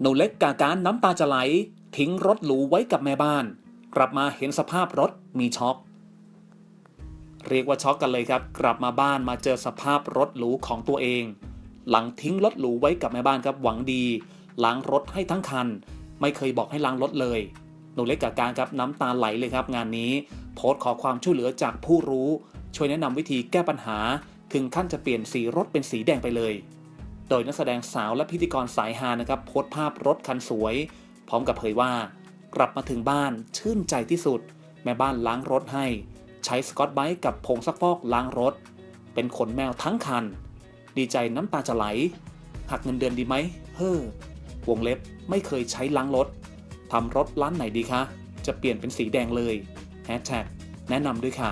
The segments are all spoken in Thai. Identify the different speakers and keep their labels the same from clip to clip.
Speaker 1: หนูเล็กกาการน้ำตาจะไหล ทิ้งรถหรูไว้กับแม่บ้าน กลับมาเห็นสภาพรถมีช็อก เรียกว่าช็อกกันเลยครับ กลับมาบ้านมาเจอสภาพรถหรูของตัวเอง หลังทิ้งรถหรูไว้กับแม่บ้านครับหวังดีล้างรถให้ทั้งคัน ไม่เคยบอกให้ล้างรถเลยหนูเล็กกาการครับน้ำตาไหลเลยครับ งานนี้ โพสต์ขอความช่วยเหลือจากผู้รู้ ช่วยแนะนำวิธีแก้ปัญหา ถึงขั้นจะเปลี่ยนสีรถเป็นสีแดงไปเลย โดยนักแสดงสาวและพิธีกรสายฮานะครับโพสต์ภาพรถคันสวย พร้อมกับเผยว่า กลับมาถึงบ้านชื่นใจที่สุด แม่บ้านล้างรถให้ ใช้สกอตไบรท์กับผงซักฟอกล้างรถ เป็นขนแมวทั้งคัน ดีใจน้ำตาจะไหล หักเงินเดือนดีไหมเฮ้อวงเล็บไม่เคยใช้ล้างรถทำรถร้านไหนดีคะจะเปลี่ยนเป็นสีแดงเลยแฮชแท็กแนะนำด้วยค่ะ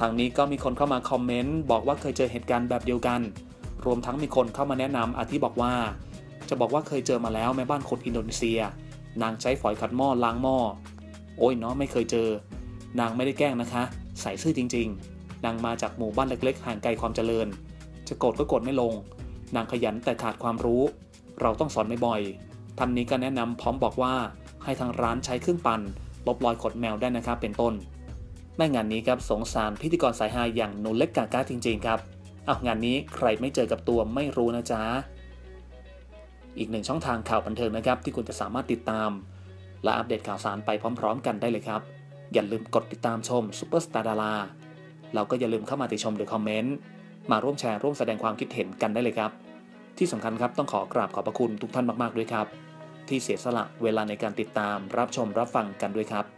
Speaker 1: ทางนี้ก็มีคนเข้ามาคอมเมนต์บอกว่าเคยเจอเหตุการณ์แบบเดียวกัน รวมทั้งมีคนเข้ามาแนะนำอาทิบอกว่า จะบอกว่าเคยเจอมาแล้วแม่บ้านคนอินโดนีเซีย นางใช้ฝอยขัดหม้อล้างหม้อ โอ้ยเนาะไม่เคยเจอ นางไม่ได้แกล้งนะคะ ใส่ซื่อจริง ๆ นางมาจากหมู่บ้านเล็กๆ ห่างไกลความเจริญ จะโกรธก็โกรธไม่ลง นางขยันแต่ขาดความรู้ เราต้องสอนบ่อยๆท่านนี้ก็แนะนำพร้อมบอกว่า ให้ทางร้านใช้เครื่องปั่นลบรอยขดแมวได้นะครับเป็นต้นแม่งานนี้ครับสงสารพิธีกรสายฮาอย่างหนูเล็กกากาจริง ๆ ครับ อางานนี้ใครไม่เจอกับตัวไม่รู้นะจ๊ะ อีกหนึ่งช่องทางข่าวบันเทิงนะครับ ที่คุณจะสามารถติดตาม และอัปเดตข่าวสารไปพร้อม ๆ กันได้เลยครับ อย่าลืมกดติดตามชมซูเปอร์สตาร์ดาราเราก็อย่าลืมเข้ามาติชมหรือคอมเมนต์มาร่วมแชร์ร่วมแสดงความคิดเห็นกันได้เลยครับ ที่สำคัญครับต้องขอกราบขอบพระคุณทุกท่านมากๆด้วยครับ ที่เสียสละเวลาในการติดตามรับชมรับฟังกันด้วยครับ